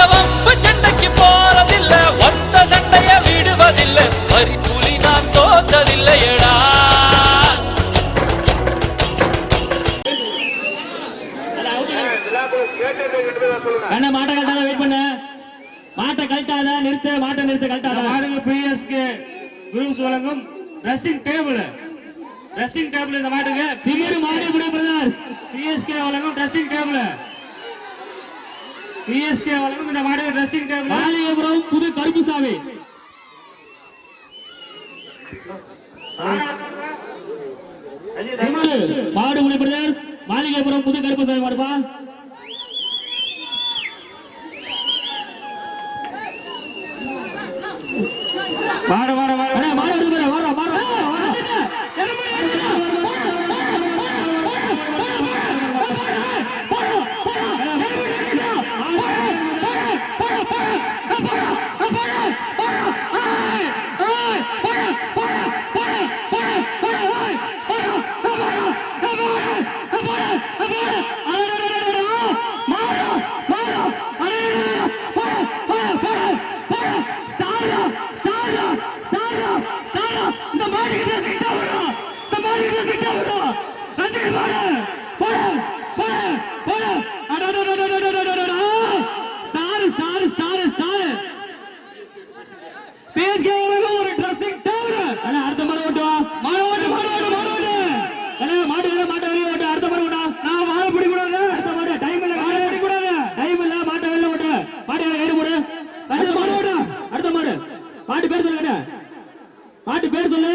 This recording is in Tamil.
நீங்க வம்பு சண்டைக்கு போறதில்ல. ஒத்த சண்டைய விடுவதில்லை. வரி புலி நான் தோத்ததில்லையடா. அண்ணா மாட்டை கழட்டாத வெயிட் பண்ண. மாட்டை கழட்டாத நிறுத்த மாட்டை நிறுத்த கழட்டாத மாடுங்க பிஎஸ்கே குரூப்ஸ் வழங்கும் ட்ரெஸ்ஸிங் டேபிள் ட்ரெஸ்ஸிங் டேபிள் இந்த மாட்டுக்கு. பிஎஸ் மாடு பிரதர்ஸ் பிஎஸ்கே வழங்கும் ட்ரெஸ்ஸிங் டேபிள் பிஎஸ்கே வழங்கும் இந்த மாட்டுக்கு ட்ரெஸ்ஸிங் டேபிள் மாளிகைபுரம் புது கருப்புசாமி திமிரு மாடுபுடி பிரதர்ஸ் மாளிகைபுரம் புது கருப்புசாமி மாடுப்பா. மாடு மாடு மாடு பேசுகிறேன் ஆட்டு பேர் சொல்லுங்க ஆட்டு பேர் சொல்லு.